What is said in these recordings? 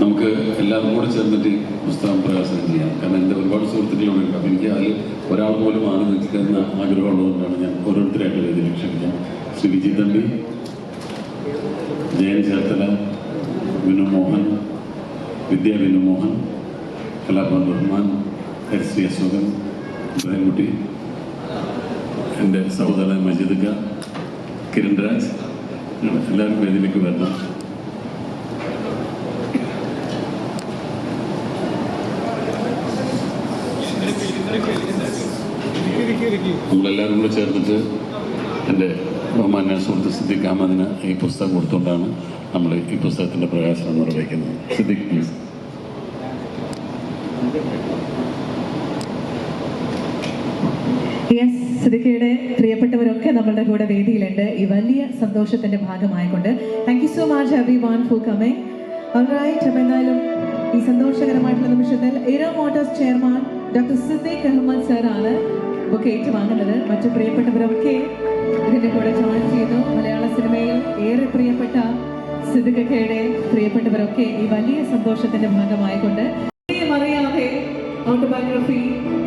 നമുക്ക് എല്ലാവരും കൂടെ ചേർന്നിട്ട് പുസ്തകം പ്രകാശനം ചെയ്യാം. കാരണം എന്റെ ഒരുപാട് സുഹൃത്തുക്കളുണ്ട് അപ്പം എനിക്ക് അതിൽ ഒരാൾ പോലും ആണ് നിൽക്കുന്ന ആഗ്രഹമുള്ളതുകൊണ്ടാണ് ഞാൻ ഓരോരുത്തരായിട്ട് വേദിയിൽ ക്ഷണിക്കാം ശ്രീ വിജി തമ്പി ജയൻ ചേർത്തല വിനു മോഹൻ വിദ്യ വിനു കലാഭവൻ റഹ്മാൻ ഹരിശ്രീ അശോകൻ ഇബ്രാഹിംകുട്ടി എന്റെ സഹോദരൻ മജീദ് കിരൺ രാജ് എല്ലാവരും വേദിയിലേക്ക് വരണം നമ്മളെല്ലാവരും കൂടെ ചേർത്തിട്ട് എന്റെ ബഹുമാന സുഹൃത്ത് സിദ്ദിഖ് അഹമ്മദിന് ഈ പുസ്തകം കൊടുത്തുകൊണ്ടാണ് നമ്മൾ ഈ പുസ്തകത്തിന്റെ പ്രകാശനം നിർവഹിക്കുന്നത്. സിദ്ദിഖ് പ്ലീസ് യെസ് സിദ്ദിഖയുടെ പ്രിയപ്പെട്ടവരൊക്കെ നമ്മളുടെ കൂടെ വേദിയിലുണ്ട്. ഈ വലിയ സന്തോഷത്തിന്റെ ഭാഗമായിക്കൊണ്ട് thank you so much every one for coming alright എന്തായാലും ഈ സന്തോഷകരമായിട്ടുള്ള നിമിഷത്തിൽ ഇറോ Motors chairman doctor Siddique Ahmed സാറാണ് ബുക്ക് ഏറ്റുവാങ്ങുന്നത് മറ്റു പ്രിയപ്പെട്ടവരൊക്കെ ഇതിന്റെ കൂടെ ജോയിൻ ചെയ്തു. മലയാള സിനിമയിൽ ഏറെ പ്രിയപ്പെട്ട സിദ്ദിഖയുടെ പ്രിയപ്പെട്ടവരൊക്കെ ഈ വലിയ സന്തോഷത്തിന്റെ ഭാഗമായിക്കൊണ്ട് ഓട്ടോബയോഗ്രഫി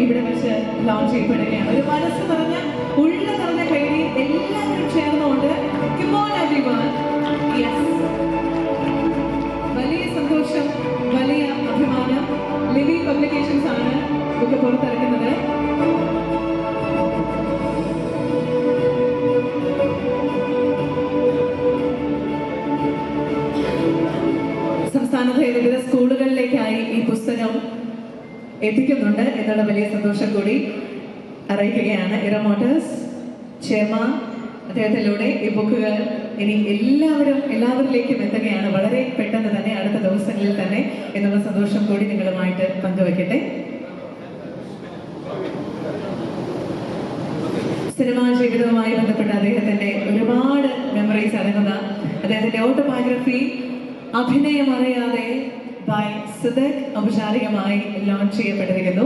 ഇവിടെ വെച്ച് ലോഞ്ച് ചെയ്യപ്പെടുകയാണ്. ഒരു മനസ്സ് നിറഞ്ഞ ഉള്ള നിറഞ്ഞ കൈതി എല്ലാവരും ചേർന്നുകൊണ്ട്. വലിയ സന്തോഷം വലിയ അഭിമാനം. ലിവി പബ്ലിക്കേഷൻസ് ആണ് ബുക്ക് പുറത്തിറക്കുന്നത്. സംസ്ഥാന ഭേദഗതി പുസ്തകം എത്തിക്കുന്നുണ്ട്. എന്നുള്ള വലിയ സന്തോഷം കൂടി അറിയിക്കുകയാണ്. ഇറ മോട്ടേഴ്സ് ചെയർമാൻ അദ്ദേഹത്തിലൂടെ ഈ ബുക്കുകൾ ഇനി എല്ലാവരും എല്ലാവരിലേക്കും എത്തുകയാണ്. വളരെ പെട്ടെന്ന് തന്നെ അടുത്ത ദിവസങ്ങളിൽ തന്നെ എന്നുള്ള സന്തോഷം കൂടി നിങ്ങളുമായിട്ട് പങ്കുവെക്കട്ടെ. സിനിമാ ജീവിതവുമായി ബന്ധപ്പെട്ട അദ്ദേഹത്തിന്റെ ഒരുപാട് മെമ്മറീസ് അടങ്ങുന്ന അദ്ദേഹത്തിന്റെ ഓട്ടോബയോഗ്രഫി അഭിനയം അറിയാതെ സിദക് ഔപചാരികമായി ലോഞ്ച് ചെയ്യപ്പെട്ടിരിക്കുന്നു.